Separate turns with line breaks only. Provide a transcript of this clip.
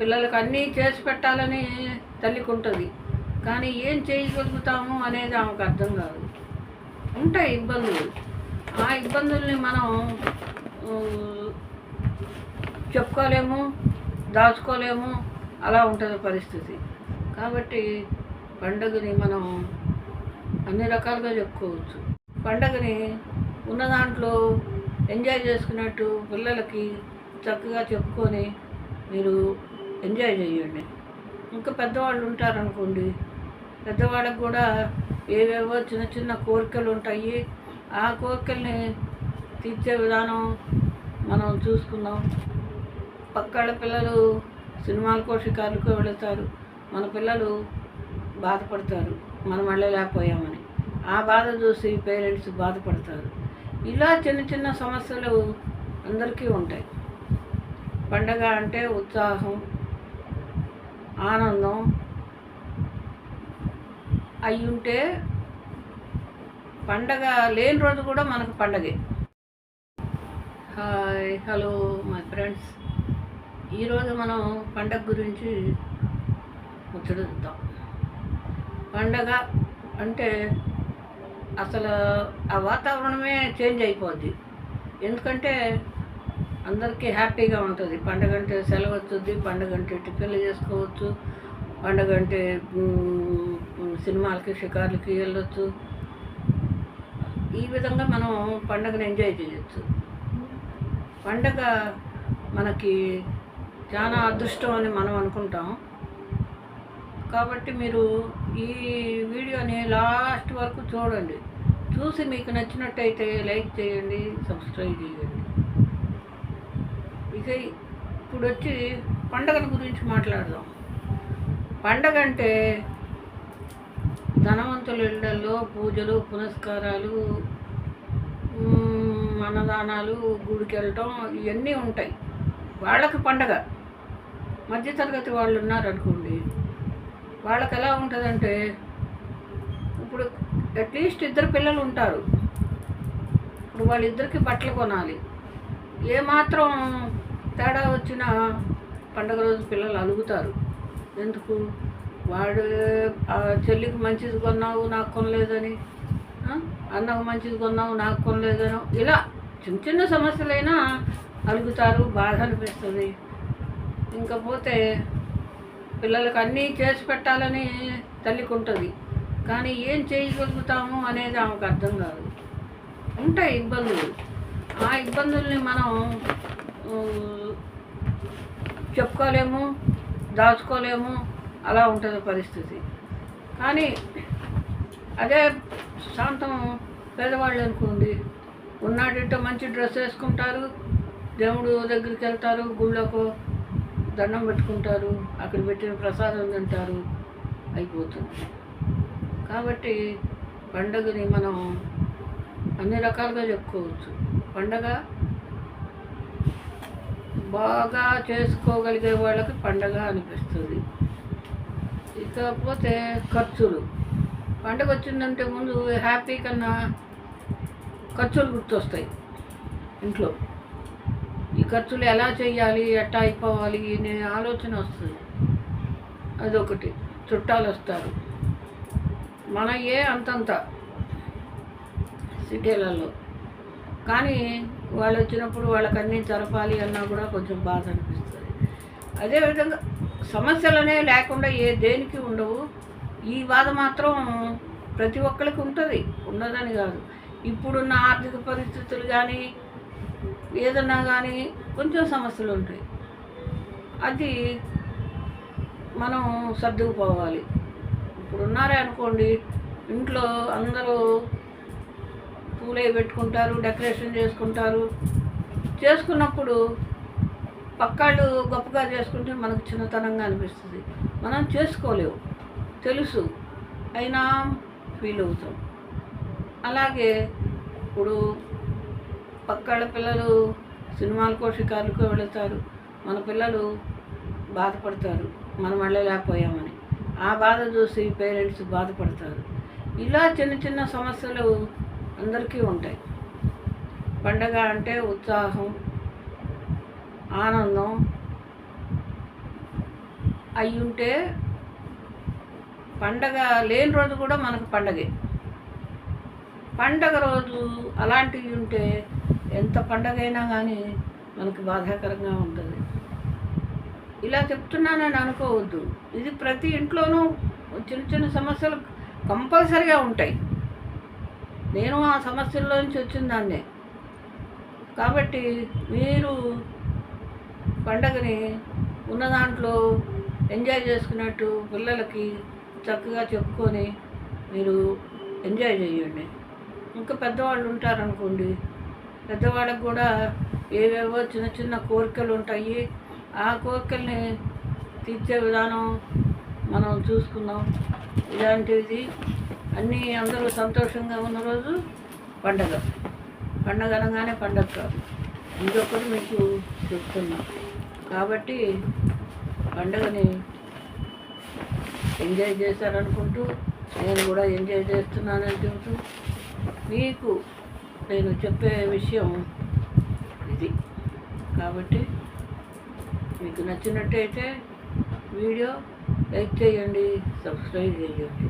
అన్నీ చేసి పెట్టాలని తల్లికి ఉంటుంది. కానీ ఏం చేయగలుగుతాము అనేది ఆమెకు అర్థం కాదు. ఉంటాయి ఇబ్బందులు. ఆ ఇబ్బందుల్ని మనం చెప్పుకోలేము దాచుకోలేము అలా ఉంటుంది పరిస్థితి. కాబట్టి పండుగని మనం అన్ని రకాలుగా చెప్పుకోవచ్చు. పండగని ఉన్న దాంట్లో ఎంజాయ్ చేసుకున్నట్టు పిల్లలకి చక్కగా చెప్పుకొని మీరు ఎంజాయ్ చేయండి. ఇంకా పెద్దవాళ్ళు ఉంటారనుకోండి పెద్దవాళ్ళకు కూడా ఏవేవో చిన్న చిన్న కోరికలు ఉంటాయి. ఆ కోరికల్ని తీర్చే విధానం మనం చూసుకుందాం. పక్కళ్ళ పిల్లలు సినిమాలకో షికార్లకో వెళతారు. మన పిల్లలు బాధపడతారు. మనం వెళ్ళలేకపోయామని. ఆ బాధ చూసి పేరెంట్స్ బాధపడతారు. ఇలా చిన్న చిన్న సమస్యలు అందరికీ ఉంటాయి. పండగ అంటే ఉత్సాహం ఆనందం అయి ఉంటే పండగ లేని రోజు కూడా మనకు పండగే. Hi hello my friends. ఈరోజు మనం పండగ గురించి ముచ్చటిద్దాం. పండగ అంటే అసలు ఆ వాతావరణమే చేంజ్ అయిపోద్ది. ఎందుకంటే అందరికీ హ్యాపీగా ఉంటుంది. పండగ అంటే సెలవు వస్తుంది పండగ అంటే టిఫిన్లు చేసుకోవచ్చు పండగ అంటే సినిమాలకి షికార్లకి వెళ్ళొచ్చు. ఈ విధంగా మనం పండగను ఎంజాయ్ చేయొచ్చు. పండగ మనకి చాలా అదృష్టం అని మనం అనుకుంటాం. కాబట్టి మీరు ఈ వీడియోని లాస్ట్ వరకు చూడండి. చూసి మీకు నచ్చినట్టయితే లైక్ చేయండి సబ్స్క్రైబ్ చేయండి. ఇక ఇప్పుడు వచ్చి పండగల గురించి మాట్లాడదాం. పండగ అంటే ధనవంతుల ఇళ్ళలో పూజలు పునస్కారాలు అన్నదానాలు గుడికి వెళ్ళటం ఇవన్నీ ఉంటాయి. వాళ్ళకి పండగ. మధ్యతరగతి వాళ్ళు ఉన్నారనుకోండి వాళ్ళకి ఎలా ఉంటుందంటే ఇప్పుడు అట్లీస్ట్ ఇద్దరు పిల్లలు ఉంటారు. ఇప్పుడు వాళ్ళిద్దరికి బట్టలు కొనాలి. ఏమాత్రం తేడా వచ్చిన పండగ రోజు పిల్లలు అలుగుతారు. ఎందుకు? వాడు ఆ చెల్లికి మంచిది కొన్నావు నాకు కొనలేదని. అన్నకు మంచిది కొన్నావు నాకు కొనలేదనో. ఇలా చిన్న చిన్న సమస్యలైనా అలుగుతారు బాధ అనిపిస్తుంది. ఇంకా పోతే పిల్లలకు అన్నీ చేసి పెట్టాలని తల్లికి ఉంటుంది. కానీ ఏం చేయగలుగుతాము అనేది ఆమెకు అర్థం కాదు. ఉంటాయి ఇబ్బందులు. ఆ ఇబ్బందుల్ని మనం చెప్పుకోలేము దాచుకోలేము అలా ఉంటుంది పరిస్థితి. కానీ అదే శాంతం పేదవాళ్ళు అనుకోండి ఉన్నాడంటే మంచి డ్రెస్ వేసుకుంటారు దేవుడు దగ్గరికి వెళ్తారు గుళ్ళకు దండం పెట్టుకుంటారు అక్కడ పెట్టిన ప్రసాదం తింటారు అయిపోతుంది. కాబట్టి పండగని మనం అన్ని రకాలుగా చెప్పుకోవచ్చు. పండగ బాగా చేసుకోగలిగే వాళ్ళకి పండగ అనిపిస్తుంది. ఇకపోతే ఖర్చులు. పండగ వచ్చిందంటే ముందు హ్యాపీ కన్నా ఖర్చులు గుర్తొస్తాయి ఇంట్లో. ఈ ఖర్చులు ఎలా చేయాలి ఎట్టా అయిపోవాలి అనే ఆలోచన వస్తుంది. అదొకటి. చుట్టాలు వస్తారు. మన ఏ అంతంత సిటీలలో. కానీ వాళ్ళు వచ్చినప్పుడు వాళ్ళకి అన్నీ జరపాలి అన్నా కూడా కొంచెం బాధ అనిపిస్తుంది. అదేవిధంగా సమస్యలనే లేకుండా ఏ దేనికి ఉండవు. ఈ బాధ మాత్రం ప్రతి ఒక్కరికి ఉంటుంది ఉండదని కాదు. ఇప్పుడున్న ఆర్థిక పరిస్థితులు కానీ ఏదన్నా కానీ కొంచెం సమస్యలు ఉంటాయి. అది మనం సర్దుకుపోవాలి. ఇప్పుడు ఉన్నారే అనుకోండి ఇంట్లో అందరూ పూలే పెట్టుకుంటారు డెకరేషన్ చేసుకుంటారు. చేసుకున్నప్పుడు పక్కాళ్ళు గొప్పగా చేసుకుంటే మనకు చిన్నతనంగా అనిపిస్తుంది. మనం చేసుకోలేవు. తెలుసు. అయినా ఫీల్ అవుతాం. అలాగే ఇప్పుడు పక్కాళ్ళ పిల్లలు సినిమాలకో షికారులకో వెళతారు. మన పిల్లలు బాధపడతారు. మనం వెళ్ళలేకపోయామని. ఆ బాధ చూసి పేరెంట్స్ బాధపడతారు. ఇలా చిన్న చిన్న సమస్యలు అందరికీ ఉంటాయి. పండగ అంటే ఉత్సాహం ఆనందం. అయి ఉంటే పండగ లేని రోజు కూడా మనకు పండగే. పండగ రోజు అలాంటివి ఉంటే ఎంత పండగైనా కానీ మనకు బాధాకరంగా ఉంటుంది. ఇలా చెప్తున్నానని అనుకోవద్దు. ఇది ప్రతి ఇంట్లోనూ చిన్న చిన్న సమస్యలు కంపల్సరిగా ఉంటాయి. నేను ఆ సమస్యల్లో నుంచి వచ్చిన దాన్నే కాబట్టి మీరు పండగని ఉన్న దాంట్లో ఎంజాయ్ చేసుకున్నట్టు పిల్లలకి చక్కగా చెప్పుకొని మీరు ఎంజాయ్ చేయండి. ఇంకా పెద్దవాళ్ళు ఉంటారనుకోండి పెద్దవాళ్ళకు కూడా ఏవేవో చిన్న చిన్న కోరికలు ఉంటాయి. ఆ కోరికల్ని తీర్చే విధానం మనం చూసుకుందాం. ఇలాంటిది అన్నీ అందరూ సంతోషంగా ఉన్న రోజు పండగ. పండగ అనగానే పండగ కాదు. ఇంకొకటి మీకు చెప్తున్నా. కాబట్టి పండగని ఎంజాయ్ చేశారనుకుంటూ నేను కూడా ఎంజాయ్ చేస్తున్నానని చెబుతూ మీకు నేను చెప్పే విషయం ఇది. కాబట్టి మీకు నచ్చినట్టయితే వీడియో లైక్ చేయండి సబ్స్క్రైబ్ చేయండి.